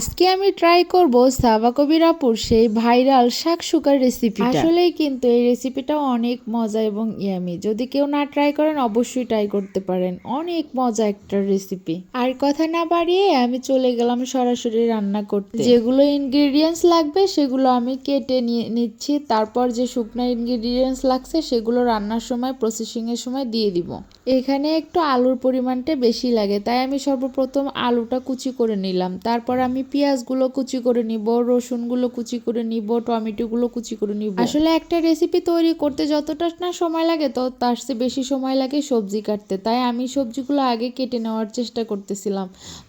আজকে আমি ট্রাই করব সাবা কবির আপুর সেই ভাইরাল শাকসুকার রেসিপি আসলেই কিন্তু এই রেসিপিটা অনেক মজা এবং ইয়ামি যদি কেউ না ট্রাই করেন অবশ্যই ট্রাই করতে পারেন। অনেক মজা একটা রেসিপি আর কথা না বাড়িয়ে আমি চলে গেলাম সরাসরি রান্না করতে। যেগুলো ইনগ্রেডিয়েন্টস লাগবে সেগুলো আমি কেটে নিয়ে নিচ্ছি। তারপর যে শুকনো ইনগ্রেডিয়েন্টস লাগছে সেগুলো রান্নার সময় প্রসেসিং এর সময় দিয়ে দিব। এখানে একটু আলুর পরিমাণটা বেশি লাগে তাই আমি সর্বপ্রথম আলুটা কুচি করে নিলাম। তারপর আমি পেঁয়াজগুলো কুচি করে নিব রসুনগুলো কুচি করে নিব টমেটোগুলো কুচি করে নিব। আসলে একটা রেসিপি তৈরি করতে যতটা না সময় লাগে তো তার চেয়ে বেশি সময় লাগে সবজি কাটতে। তাই আমি সবজিগুলো আগে কেটে নেওয়ার চেষ্টা করতেছিলাম।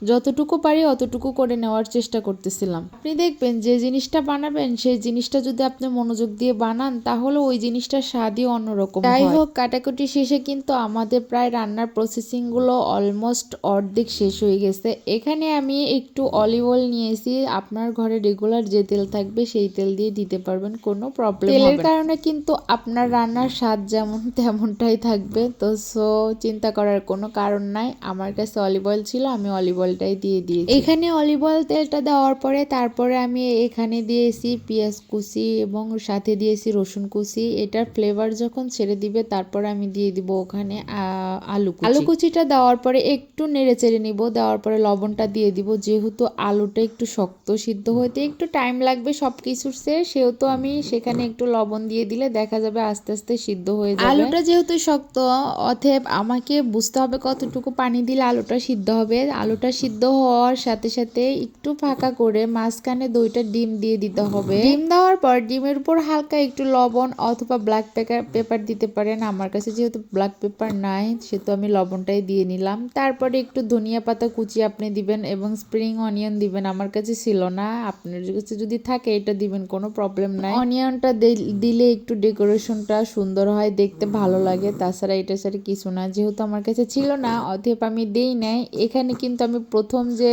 যতটুকু পারি অতটুকু করে নেওয়ার চেষ্টা করতেছিলাম। আপনি দেখবেন যে জিনিসটা বানাবেন সেই জিনিসটা যদি আপনি মনোযোগ দিয়ে বানান তাহলে ওই জিনিসটার স্বাদই অন্যরকম যাই হোক কাটাকুটি শেষে কিন্তু আমাদের প্রায় রান্নার প্রসেসিংগুলো অলমোস্ট অর্ধেক শেষ হয়ে গেছে। এখানে আমি একটু অলিভ অয়েল নিয়েছি। আপনার ঘরে রেগুলার যে তেল থাকবে সেই তেল দিয়ে দিতে পারবেন কোনো প্রবলেম তেলের কারণে কিন্তু আপনার রান্নার স্বাদ যেমন তেমনটাই থাকবে। তো সো চিন্তা করার কোনো কারণ নাই। আমার কাছে অলিভ অয়েল ছিল আমি অলিভ অয়েলটাই দিয়ে দিয়েছি। এখানে অলিভ অয়েল তেলটা দেওয়ার পরে তারপরে আমি এখানে দিয়েছি পেঁয়াজ কুচি এবং সাথে দিয়েছি রসুন কুচি। এটার ফ্লেভার যখন ছেড়ে দিবে তারপর আমি দিয়ে দিব ওখানে আলু কুচি। আলু কুচিটা দেওয়ার পরে একটু নেড়ে চেড়ে নিব দেওয়ার পরে লবণটা দিয়ে দিব। যেহেতু আলুটা একটু শক্ত সিদ্ধ হইতে একটু টাইম লাগবে সব কিছুর সে সেহেতু আমি সেখানে একটু লবণ দিয়ে দিলে দেখা যাবে আস্তে আস্তে সিদ্ধ হয়ে যাবে। আলুটা যেহেতু শক্ত অতএব আমাকে বুঝতে হবে কতটুকু পানি দিলে আলুটা সিদ্ধ হবে। আলুটা সিদ্ধ হওয়ার সাথে সাথে একটু ফাঁকা করে মাঝখানে দুইটা ডিম দিয়ে দিতে হবে। ডিম দেওয়ার পর ডিমের উপর হালকা একটু লবণ অথবা ব্ল্যাক পেপার দিতে পারেন। আমার কাছে যেহেতু ব্ল্যাক পেপার নাই সেহেতু আমি লবণটাই দিয়ে নিলাম। তারপরে একটু ধনিয়া পাতা কুচি আপনি দিবেন এবং স্প্রিং অনিয়ন দিবেন। আমার কাছে ছিল না। আপনার কাছে যদি থাকে, এটা দিবেন, কোনো প্রবলেম নাই। অনিয়নটা দিলে একটু ডেকোরেশনটা সুন্দর হয়, দেখতে ভালো লাগে। তাছাড়া এটা ছাড়া কিছু না। যেহেতু আমার কাছে ছিল না, অতএব আমি দেই নাই। এখানে কিন্তু আমি প্রথম যে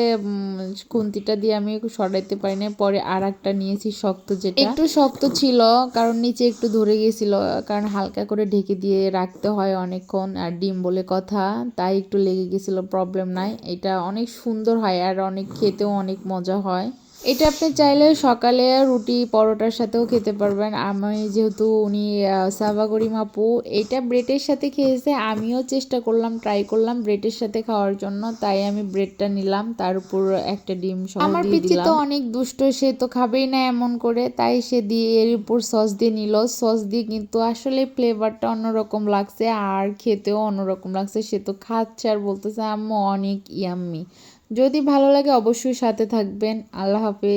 খুন্তিটা দিয়ে আমি সরাইতে পারি না পরে আর একটা নিয়েছি শক্ত যেটা। একটু শক্ত ছিল, কারণ নিচে একটু ধরে গেছিল, কারণ হালকা করে ঢেকে দিয়ে রাখতে হয় অনেকক্ষণ, আর ডিম বলে কথা, তাই একটু লেগে গেছিল প্রবলেম নাই। এটা অনেক সুন্দর হয় আর অনেক খেতেও অনেক মজা হয়। এটা আপনি চাইলে সকালে রুটি পরোটার সাথেও খেতে পারবেন। আমি যেহেতু উনি আহ, সাবা করিম আপু এটা ব্রেডের সাথে খেয়েছে। আমিও চেষ্টা করলাম ট্রাই করলাম ব্রেডের সাথে খাওয়ার জন্য। তাই আমি ব্রেডটা নিলাম তার উপর একটা ডিম সহ আমার পিচি তো অনেক দুষ্ট সে তো খাবেই না এমন করে। তাই সে দিয়ে এর উপর সস দিয়ে নিল। সস দিয়ে কিন্তু আসলে ফ্লেভারটা অন্যরকম লাগছে আর খেতেও অন্যরকম লাগছে। সে তো খাচ্ছে আর বলতেছে আম্মু অনেক ইয়াম্মি যদি ভালো লাগে অবশ্যই সাথে থাকবেন। আল্লাহ হাফেজ।